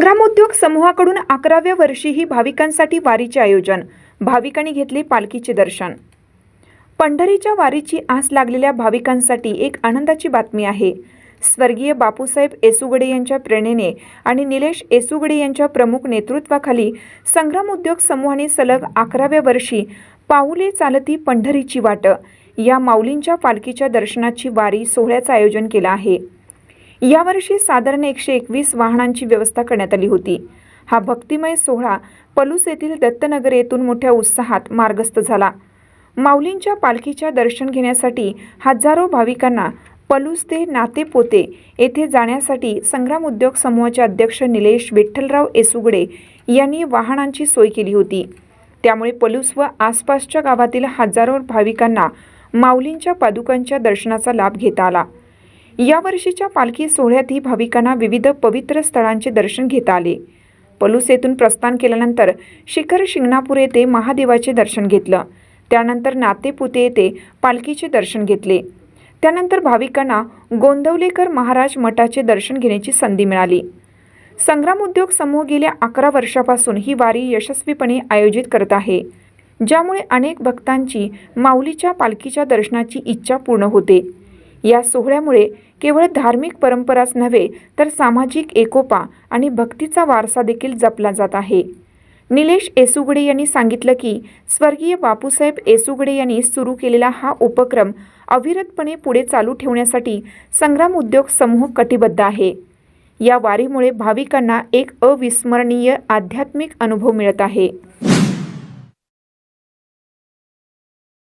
संग्रामोद्योग समूहाकडून अकराव्या वर्षीही भाविकांसाठी वारीचे आयोजन. भाविकांनी घेतले पालखीचे दर्शन. पंढरीच्या वारीची आस लागलेल्या भाविकांसाठी एक आनंदाची बातमी आहे. स्वर्गीय बापूसाहेब येसुगडे यांच्या प्रेरणेने आणि निलेश येसुगडे यांच्या प्रमुख नेतृत्वाखाली संग्राम उद्योग समूहाने सलग अकराव्या वर्षी पाऊले चालती पंढरीची वाट. या माऊलींच्या पालखीच्या दर्शनाची वारी सोहळ्याचं आयोजन केलं आहे. यावर्षी साधारण एकशे एकवीस वाहनांची व्यवस्था करण्यात आली होती. हा भक्तिमय सोहळा पलूस येथील दत्तनगर येथून मोठ्या उत्साहात मार्गस्थ झाला. माऊलींच्या पालखीच्या दर्शन घेण्यासाठी हजारो भाविकांना पलूस ते नातेपोते येथे जाण्यासाठी संग्राम उद्योग समूहाचे अध्यक्ष निलेश विठ्ठलराव येसुगडे यांनी वाहनांची सोय केली होती. त्यामुळे पलूस व आसपासच्या गावातील हजारो भाविकांना माऊलींच्या पादुकांच्या दर्शनाचा लाभ घेता आला. यावर्षीच्या पालखी सोहळ्यातही भाविकांना विविध पवित्र स्थळांचे दर्शन घेता आले. पलूस येथून प्रस्थान केल्यानंतर शिखर शिंगणापूर येथे महादेवाचे दर्शन घेतलं. त्यानंतर नातेपुते येथे पालखीचे दर्शन घेतले. त्यानंतर भाविकांना गोंदवलेकर महाराज मठाचे दर्शन घेण्याची संधी मिळाली. संग्राम उद्योग समूह गेल्या अकरा वर्षापासून ही वारी यशस्वीपणे आयोजित करत आहे ज्यामुळे अनेक भक्तांची माऊलीच्या पालखीच्या दर्शनाची इच्छा पूर्ण होते. या सोहळ्यामुळे केवळ धार्मिक परंपराच नव्हे तर सामाजिक एकोपा आणि भक्तीचा वारसा देखील जपला जात आहे. निलेश येसुगडे यांनी सांगितलं की स्वर्गीय बापूसाहेब येसुगडे यांनी सुरू केलेला हा उपक्रम अविरतपणे पुढे चालू ठेवण्यासाठी संग्राम उद्योग समूह कटिबद्ध आहे. या वारीमुळे भाविकांना एक अविस्मरणीय आध्यात्मिक अनुभव मिळत आहे.